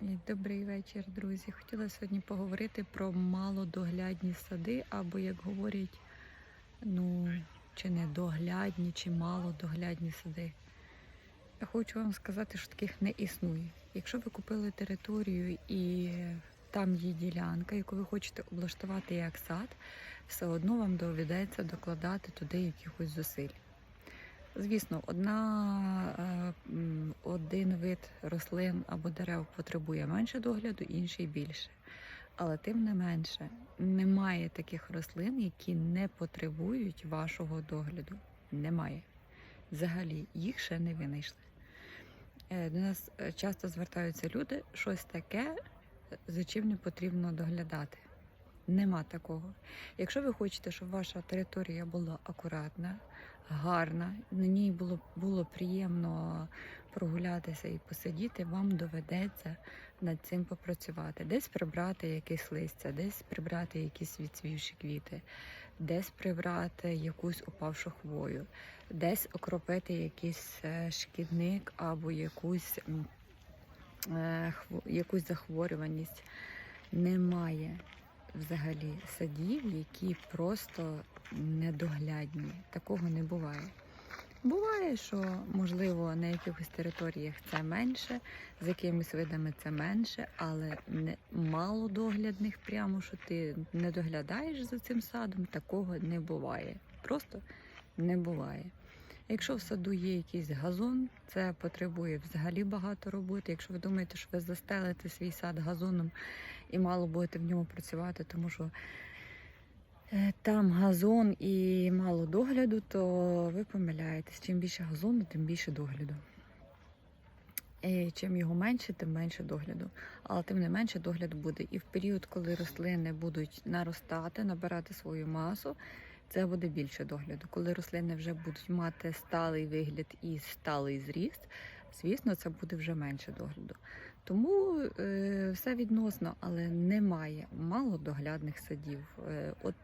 Добрий вечір, друзі. Хотіла сьогодні поговорити про малодоглядні сади, або, як говорять, ну, чи недоглядні, чи малодоглядні сади. Я хочу вам сказати, що таких не існує. Якщо ви купили територію і там є ділянка, яку ви хочете облаштувати як сад, все одно вам доведеться докладати туди якихось зусиль. Звісно, одна, е, один вид рослин або дерев потребує менше догляду, інший більше. Але тим не менше, немає таких рослин, які не потребують вашого догляду. Немає. Взагалі, їх ще не винайшли. Е, До нас е, часто звертаються люди, щось таке, за чим не потрібно доглядати. Нема такого. Якщо ви хочете, щоб ваша територія була акуратна, гарна, на ній було, було приємно прогулятися і посидіти, вам доведеться над цим попрацювати. Десь прибрати якесь листя, десь прибрати якісь відцвівші квіти, десь прибрати якусь упавшу хвою, десь окропити якийсь е, шкідник або якусь, е, якусь захворюваність. Немає взагалі садів, які просто недоглядні. Такого не буває. Буває, що можливо на якихось територіях це менше, з якимись видами це менше, але не мало доглядних, прямо що ти не доглядаєш за цим садом, такого не буває. Просто не буває. Якщо в саду є якийсь газон, це потребує взагалі багато роботи. Якщо ви думаєте, що ви застелите свій сад газоном і мало будете в ньому працювати, тому що е, там газон і мало догляду, то ви помиляєтесь. Чим більше газону, тим більше догляду. І чим його менше, тим менше догляду. Але тим не менше догляд буде. І в період, коли рослини будуть наростати, набирати свою масу, це буде більше догляду. Коли рослини вже будуть мати сталий вигляд і сталий зріст, звісно, це буде вже менше догляду. Тому е, все відносно, але немає мало доглядних садів. Е, от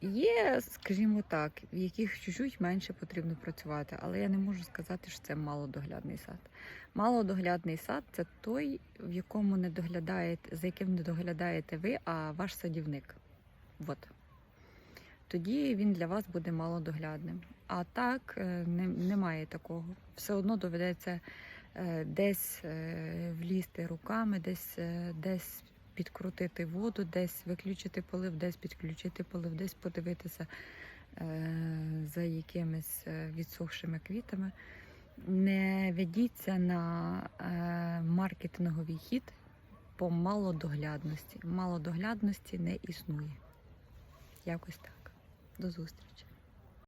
є, скажімо так, в яких чуть-чуть менше потрібно працювати, але я не можу сказати, що це малодоглядний сад. Малодоглядний сад це той, в якому не доглядаєте, за яким не доглядаєте ви, а ваш садівник. От. Тоді він для вас буде малодоглядним. А так е, не, немає такого. Все одно доведеться е, десь е, влізти руками, десь, десь підкрутити воду, десь виключити полив, десь підключити полив, десь подивитися за якимись відсохшими квітами. Не ведіться на маркетинговий хід по малодоглядності. Малодоглядності не існує. Якось так. До зустрічі.